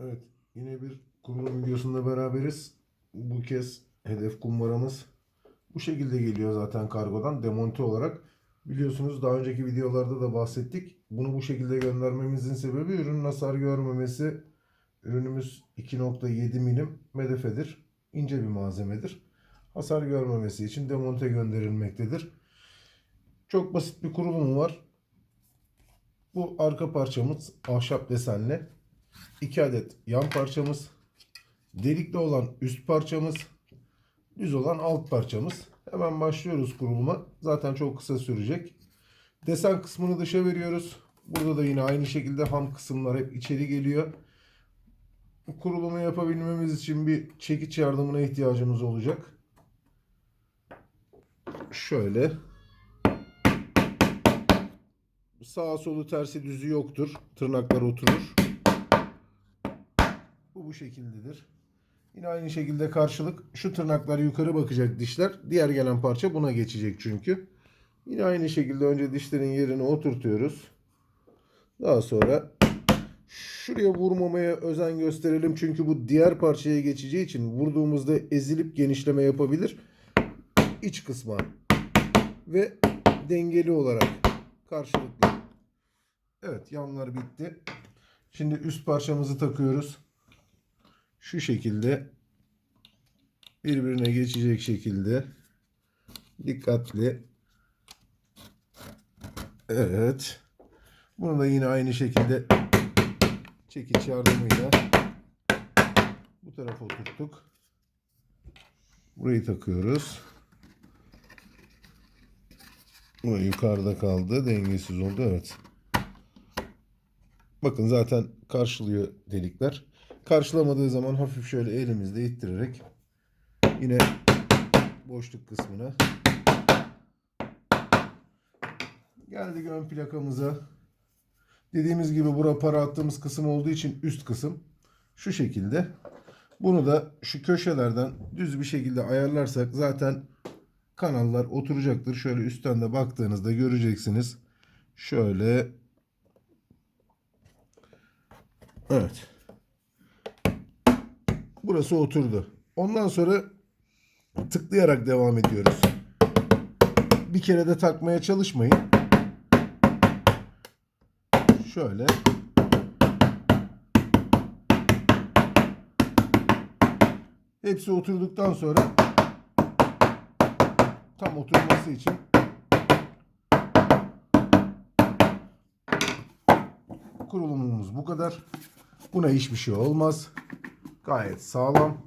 Evet, yine bir kurulum videosunda beraberiz. Bu kez hedef kumbaramız bu şekilde geliyor zaten kargodan demonte olarak. Biliyorsunuz daha önceki videolarda da bahsettik. Bunu bu şekilde göndermemizin sebebi ürünün hasar görmemesi. Ürünümüz 2.7 milim medefedir. İnce bir malzemedir. Hasar görmemesi için demonte gönderilmektedir. Çok basit bir kurulumu var. Bu arka parçamız ahşap desenli. 2 adet yan parçamız, delikli olan üst parçamız, düz olan alt parçamız. Hemen başlıyoruz kuruluma. Zaten çok kısa sürecek. Desen kısmını dışa veriyoruz. Burada da yine aynı şekilde ham kısımlar hep içeri geliyor. Bu kurulumu yapabilmemiz için bir çekiç yardımına ihtiyacımız olacak. Şöyle. Sağa solu tersi düzü yoktur. Tırnaklar oturur. Bu şekildedir. Yine aynı şekilde karşılık şu tırnaklar yukarı bakacak dişler. Diğer gelen parça buna geçecek çünkü. Yine aynı şekilde önce dişlerin yerine oturtuyoruz. Daha sonra şuraya vurmamaya özen gösterelim. Çünkü bu diğer parçaya geçeceği için vurduğumuzda ezilip genişleme yapabilir. İç kısma ve dengeli olarak karşılıklı. Evet yanlar bitti. Şimdi üst parçamızı takıyoruz. Şu şekilde birbirine geçecek şekilde dikkatli. Evet. Bunu da yine aynı şekilde çekiç yardımıyla bu tarafa oturttuk. Burayı takıyoruz. Bu yukarıda kaldı. Dengesiz oldu. Evet. Bakın zaten karşılıyor delikler. Karşılamadığı zaman hafif şöyle elimizle ittirerek yine boşluk kısmına geldik ön plakamıza. Dediğimiz gibi bura para attığımız kısım olduğu için üst kısım şu şekilde. Bunu da şu köşelerden düz bir şekilde ayarlarsak zaten kanallar oturacaktır. Şöyle üstten de baktığınızda göreceksiniz. Şöyle Evet. Burası oturdu. Ondan sonra tıklayarak devam ediyoruz. Bir kere de takmaya çalışmayın. Şöyle. Hepsi oturduktan sonra tam oturması için kurulumumuz bu kadar. Buna hiçbir şey olmaz. Gayet sağlam.